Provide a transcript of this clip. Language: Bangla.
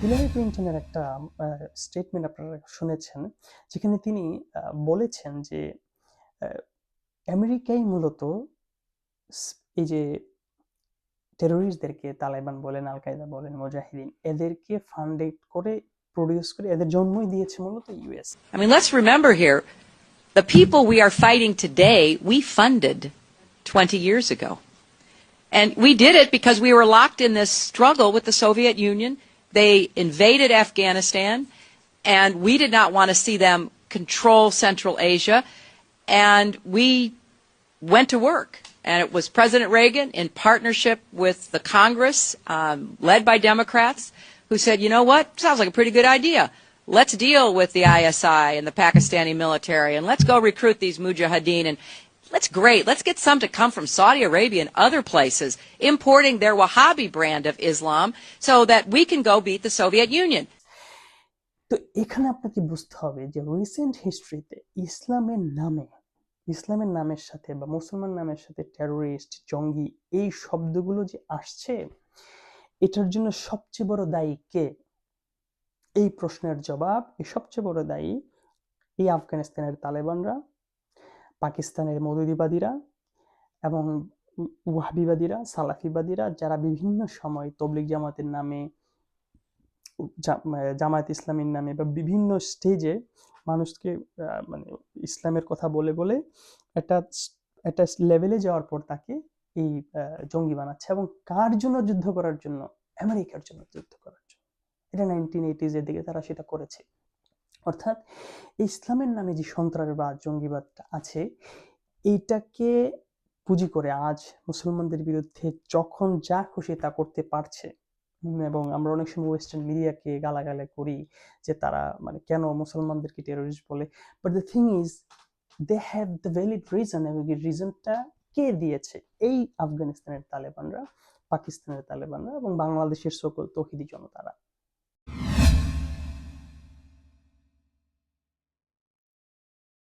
হিলারি ক্লিন্টনের একটা স্টেটমেন্ট আপনারা শুনেছেন যেখানে তিনি বলেছেন যে আমেরিকাই মূলত এই যে টেরোরিস্টদেরকে তালেবান বলেন আল কায়দা বলেন মুজাহিদিন এদেরকে ফান্ডেড করে প্রডিউস করে এদের জন্মই দিয়েছে মূলত US I mean, let's remember here, the people we are fighting today, we funded 20 years ago. And we did it because we were locked in this struggle with the Soviet Union. They invaded Afghanistan, and we did not want to see them control Central Asia. And we went to work. And it was President Reagan, in partnership with the Congress, um, led by Democrats, who said, you know what? Sounds like a pretty good idea. Let's deal with the ISI and the Pakistani military, and let's go recruit these mujahideen. And let's great. Let's get some to come from Saudi Arabia and other places, importing their Wahhabi brand of Islam so that we can go beat the Soviet Union. তো এখানে আপনাকে বুঝতে হবে যে রিসেন্ট হিস্ট্রিতে ইসলামের নামে ইসলামের নামের সাথে বা মুসলমান নামের সাথে টেরোরিস্ট জঙ্গি এই শব্দগুলো যে আসছে এটার জন্য সবচেয়ে বড় দায়ী কে এই প্রশ্নের জবাব এই সবচেয়ে বড় দায়ী এই আফগানিস্তানের তালেবানরা পাকিস্তানের মৌদুদিবাদীরা এবং ওয়াহাবিবাদীরা, সালাফিবাদীরা যারা বিভিন্ন সময় তবলিগ জামাতের নামে জামায়াত ইসলামীর নামে বা বিভিন্ন স্টেজে মানুষকে মানে ইসলামের কথা বলে বলে একটা একটা লেভেলে যাওয়ার পর তাকে এই জঙ্গি বানাচ্ছে এবং কার জন্য যুদ্ধ করার জন্য? আমেরিকার জন্য যুদ্ধ করার জন্য। এটা নাইনটিন এইটিজ এর দিকে তারা সেটা করেছে। অর্থাৎ ইসলামের নামে যে সন্ত্রাসবাদ জঙ্গিবাদটা আছে, এইটাকে পুঁজি করে আজ মুসলমানদের বিরুদ্ধে যখন যা খুশি তা করতে পারছে। এবং আমরা অনেক সময় ওয়েস্টার্ন মিডিয়াকে গালাগালে করি যে তারা মানে কেন মুসলমানদেরকে টেরোরিস্ট বলে। But the thing is they have the valid reason এবং এই রিজনটা কে দিয়েছে? এই আফগানিস্তানের তালেবানরা, পাকিস্তানের তালেবানরা এবং বাংলাদেশের সকল তহিদি জনতারা।